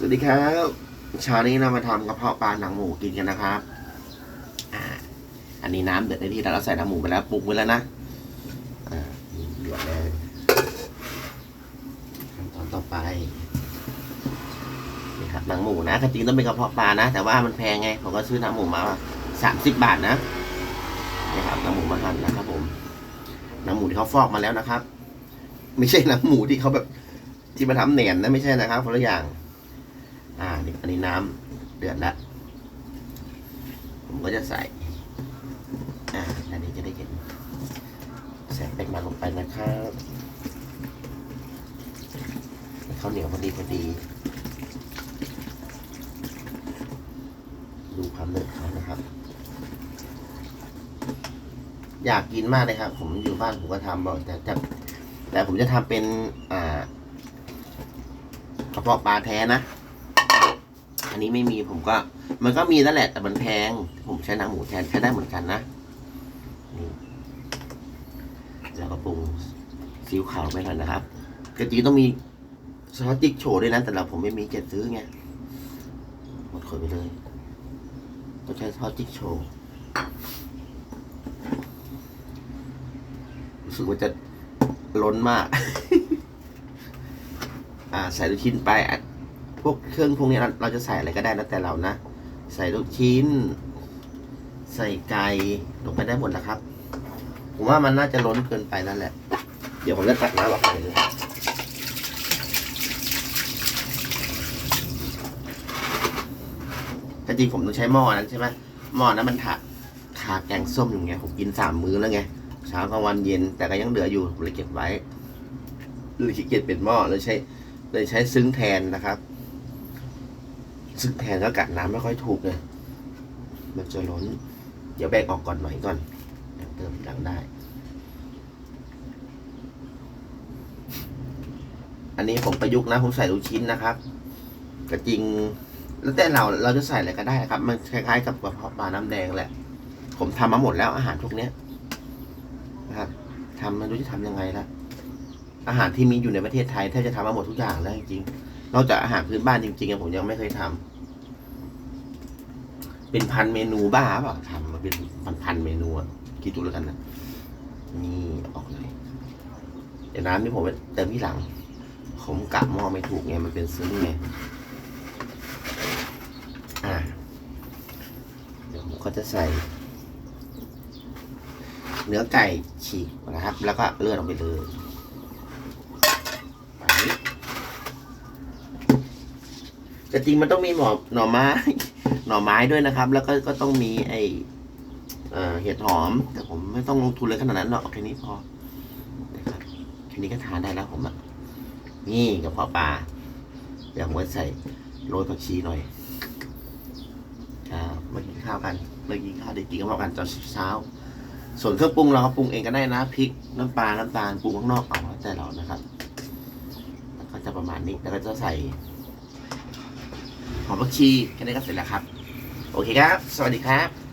สวัสดีครับเช้านี้เรามาทำกระเพาะปลาหนังหมูกินกันนะครับอ่าอันนี้น้ำเดือดในที่เราใส่หนังหมูไปแล้วปรุงไว้แล้วนะอ่าเดือดเลยขั้นตอนต่อไปนี่ครับหนังหมูนะจริงต้องเป็นกระเพาะปลานะ แต่ว่ามันแพงไงผมก็ซื้อหนังหมูมาสามสิบบาทนะนี่ครับหนังหมูมาหั่นนะครับ ผมหนังหมูที่เขาฟอกมาแล้วนะครับ ไม่ใช่หนังหมูที่เขาแบบที่มาทำแหนมนะไม่ใช่นะครับคนละอย่าง อ่าอันนี้น้ำเดือดแล้ว ผมก็จะใส่ อ่า อันนี้จะได้เห็นใส่แป้งมันลงไปนะครับข้าวเหนียวพอดีพอดี ดูความเดือดเขานะครับ อยากกินมากเลยครับ ผมอยู่บ้านผมก็ทำบ่อยแต่แต่แต่ผมจะทำเป็น อ่ากระเพาะปลาแท้นะ นนี้ไม่มีผมก็ มันก็มีนั่นแหละ แต่มันแพง ผมใช้หนังหมูแทนใช้ได้เหมือนกันนะนี่แล้วก็ปรุงซีอิ๊วขาวไปหน่อยนะครับกะจีต้องมีซอสจิ๊กโชด้วยนะแต่เราผมไม่มีเก็บซื้อไงหมดขวดไปเลยต้องใช้ซอสจิ๊กโชรู้สึกว่าจะล้นมาก อ่าใส่ลูกชิ้นไปอะ วกเครื่องพวกนี้เราจะใส่อะไรก็ได้แล้วแต่เรานะ ใส่ลูกชิ้น ใส่ไก่ลงไปได้หมดแล้วครับ ผมว่ามันน่าจะล้นเกินไปแล้วแหละ เดี๋ยวผมจะตักน้ำออกไปเลยแต่จริงผมต้องใช้หม้อนั้นใช่ไหมหม้อนั้นมันถาถาแกงส้มอยู่ไงผมกินสามมื้อแล้วไงเช้ากลางวันเย็นแต่ก็ยังเหลืออยู่ผมเลยเก็บไว้เลยขี้เกียจเป็นหม้อเลยใช้เลยใช้ซึ้งแทนนะครับ ซึ้งแทนก็กัดน้ำไม่ค่อยถูกเลย มันจะล้น เดี๋ยวแบกออกก่อนหน่อยก่อนเดี๋ยวเติมทีหลังได้ อันนี้ผมประยุกต์นะ ผมใส่ลูกชิ้นนะครับกระจริง แล้วแต่เราเราจะใส่อะไรก็ได้ครับ มันคล้ายๆกับกระเพาะปลาน้ำแดงแหละ ผมทำมาหมดแล้วอาหารพวกเนี้ยนะครับทำไมันรู้จะทำยังไงละอาหารที่มีอยู่ในประเทศไทยแทบจะทำมาหมดทุกอย่างแล้วจริงๆ นอกจากอาหารพื้นบ้านจริงๆอะผมยังไม่เคยทำเป็นพันเมนูบ้าเปล่าทำมาเป็นพันพันๆเมนูอะคิดดูแล้วกันนะนี่ออกเลยเดี๋ยวน้ำนี่ผมเติมที่หลัง ผมกะหม้อไม่ถูกไงมันเป็นซึ้งไงอ่าเดี๋ยวผมก็จะใส่ เนื้อไก่ฉีกนะครับ แล้วก็เลือดลงไปเลยแบบนี้ แต่จริงมันต้องมีหน่อหน่อไม้ หน่อไม้ด้วยนะครับ แล้วก็ก็ต้องมีไอเอ่อเห็ดหอม แต่ผมไม่ต้องลงทุนเลยขนาดนั้นหรอกแค่นี้พอนะครับแค่นี้ก็ทานได้แล้วผมอะนี่กระเพาะปลาเดี๋ยวผมจะใส่โรยผักชีหน่อยอ่ามากินข้าวกันมากินข้าวเด็กกินกระเพาะกันตอนเช้า ส่วนเครื่องปรุงเราก็ปรุงเองก็ได้นะพริกน้ำปลาน้ำตาลปรุงข้างนอกเอาแล้วแต่เรานะครับก็จะประมาณนี้แล้วก็จะใส่ หอมผักชีแค่นี้ก็เสร็จแล้วครับ โอเคครับ สวัสดีครับ